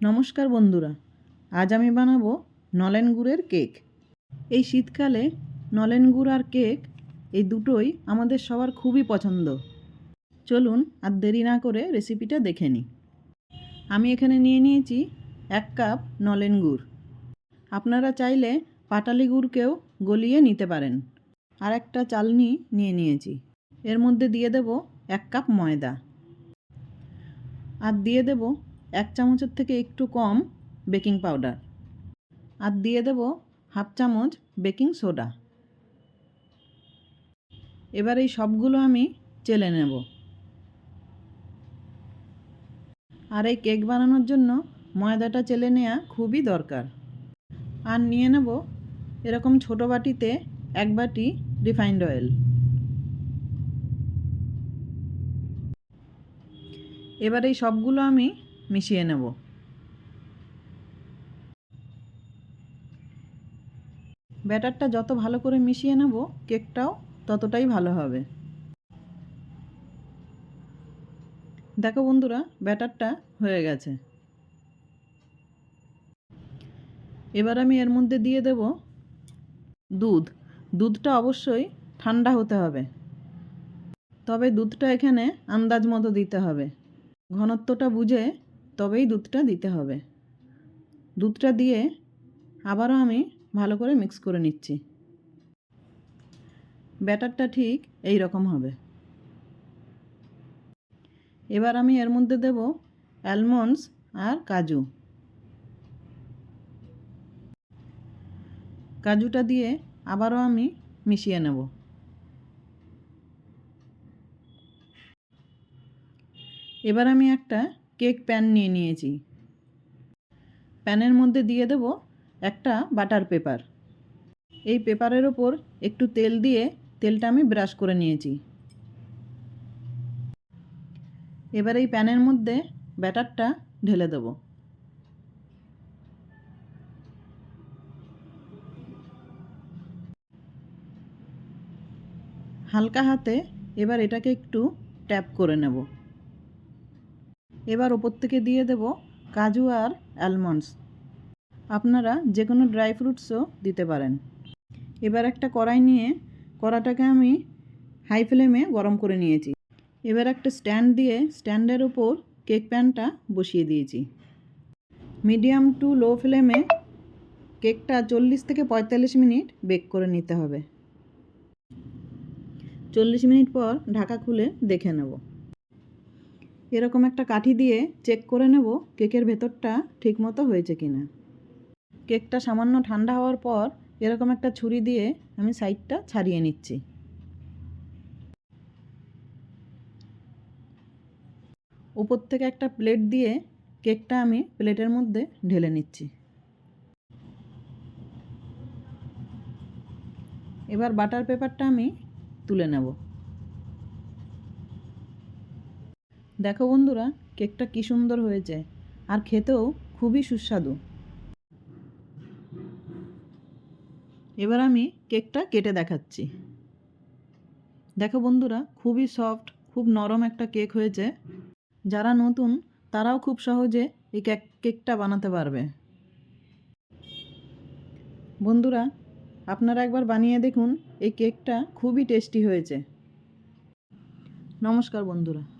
নমস্কার বন্ধুরা, আজ আমি বানাবো নলেন গুড়ের কেক। এই শীতকালে নলেন গুড় আর কেক এই দুটোই আমাদের সবার খুবই পছন্দ। চলুন আর দেরি না করে রেসিপিটা দেখে নিই। আমি এখানে নিয়ে নিয়েছি এক কাপ নলেন গুড়। আপনারা চাইলে পাটালি গুড়কেও গলিয়ে নিতে পারেন। আর একটা চালনি নিয়ে নিয়েছি। এর মধ্যে দিয়ে দেব এক কাপ ময়দা। আর দিয়ে দেব এক চামচের থেকে একটু কম বেকিং পাউডার। আর দিয়ে দেব হাফ চামচ বেকিং সোডা। এবার এই সবগুলো আমি চেলে নেব। আর এই কেক বানানোর জন্য ময়দাটা চেলে নেওয়া খুবই দরকার। আর নিয়ে নেব এরকম ছোটো বাটিতে এক বাটি রিফাইন্ড অয়েল। এবার এই সবগুলো আমি মিশিয়ে নেব। ব্যাটারটা যত ভালো করে মিশিয়ে নেব, কেকটাও ততটাই ভালো হবে। দেখো বন্ধুরা, ব্যাটারটা হয়ে গেছে। এবার আমি এর মধ্যে দিয়ে দেব দুধ। দুধটা অবশ্যই ঠান্ডা হতে হবে। তবে দুধটা এখানে আন্দাজ মতো দিতে হবে। ঘনত্বটা বুঝে তবেই দুধটা দিতে হবে। দুধটা দিয়ে আবারও আমি ভালো করে মিক্স করে নিচ্ছি। ব্যাটারটা ঠিক এই রকম হবে। এবার আমি এর মধ্যে দেব অ্যালমন্ডস আর কাজু। কাজুটা দিয়ে আবারও আমি মিশিয়ে নেব। এবার আমি একটা কেক প্যান নিয়ে নিয়েছি। প্যানের মধ্যে দিয়ে দেব একটা বাটার পেপার। এই পেপারের ওপর একটু তেল দিয়ে তেলটা আমি ব্রাশ করে নিয়েছি। এবার এই প্যানের মধ্যে ব্যাটারটা ঢেলে দেব। হালকা হাতে এবার এটাকে একটু ট্যাপ করে নেব। এবার ওপর থেকে দিয়ে দেব কাজু আর অ্যালমন্ডস আপনারা যে কোনো ড্রাই ফ্রুটসও দিতে পারেন। এবার একটা কড়াই নিয়ে কড়াটাকে আমি হাই ফ্লেমে গরম করে নিয়েছি। এবার একটা স্ট্যান্ড দিয়ে স্ট্যান্ডের উপর কেক প্যানটা বসিয়ে দিয়েছি। মিডিয়াম টু লো ফ্লেমে কেকটা চল্লিশ থেকে পঁয়তাল্লিশ মিনিট বেক করে নিতে হবে। চল্লিশ মিনিট পর ঢাকা খুলে দেখে নেব। এরকম একটা কাঠি দিয়ে চেক করে নেব কেকের ভেতরটা ঠিকমতো হয়েছে কিনা। কেকটা সামান্য ঠান্ডা হওয়ার পর এরকম একটা ছুরি দিয়ে আমি সাইডটা ছাড়িয়ে নিচ্ছি। উপর থেকে একটা প্লেট দিয়ে কেকটা আমি প্লেটের মধ্যে ঢেলে নিচ্ছি। এবার বাটার পেপারটা আমি তুলে নেব। দেখো বন্ধুরা, কেকটা কি সুন্দর হয়েছে। আর খেতেও খুবই সুস্বাদু। এবার আমি কেকটা কেটে দেখাচ্ছি। দেখো বন্ধুরা, খুবই সফট, খুব নরম একটা কেক হয়েছে। যারা নতুন, তারাও খুব সহজে এই কেক, কেকটা বানাতে পারবে। বন্ধুরা, আপনারা একবার বানিয়ে দেখুন, এই কেকটা খুবই টেস্টি হয়েছে। নমস্কার বন্ধুরা।